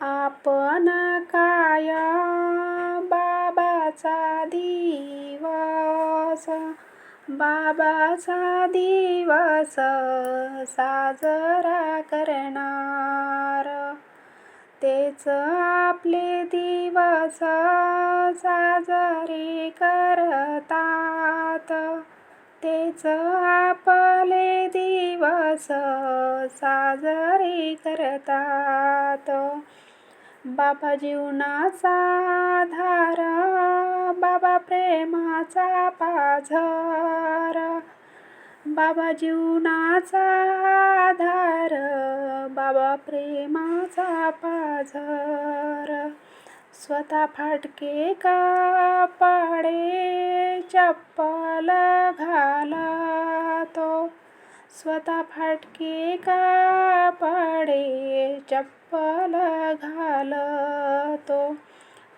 आपण काय बाबाचा दिवस? बाबाचा दिवस साजरा करणार. तेच आपले दिवस साजरे करतात. तेच आपले दिवस साजरे करतात. बाबा जीवनाचा आधार बाबा प्रेमाचा पाझर. बाबा जीवनाचा आधार बाबा प्रेमाचा पाझर. स्वतः फाटके का पाडे चप्पल घाला तो स्वतः फाटके का पाडे चप्पल घालतो.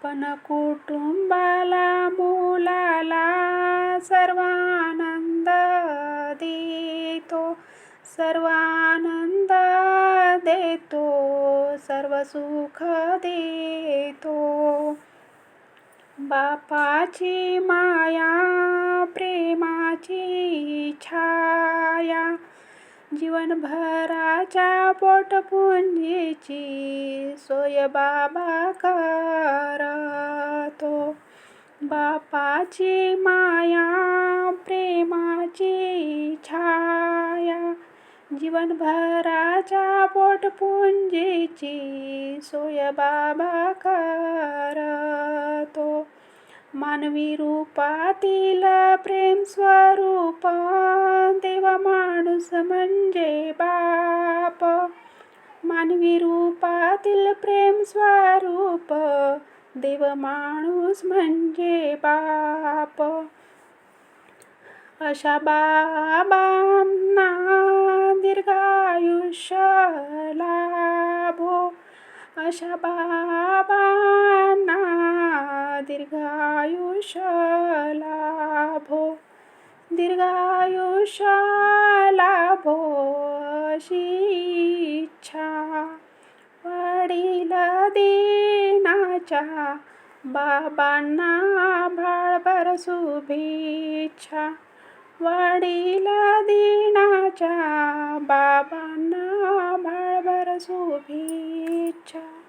पण कुटुंबाला मुलाला सर्वानंद देतो. सर्वानंद देतो सर्व सुख देतो. बापाची माया प्रेमाची छाया जीवनभराच्या पोटपुंजीची सोय बाबा करतो बापाची माया प्रेमाची छाया. जीवनभराच्या पोटपुंजीची सोय बाबा करतो मानवी रूपातील प्रेम स्वरूप विरूपातील प्रेम स्वरूप देव माणूस म्हणजे बाप. अशा बाबांना दीर्घायुष्य लाभो. अशा बाबांना दीर्घायुष्य लाभो. दीर्घायुष्य लाभो अशी वडील दिनाच्या बाबांना भाळभर शुभेच्छा. वडील दिनाच्या बाबांना भाळभर शुभेच्छा.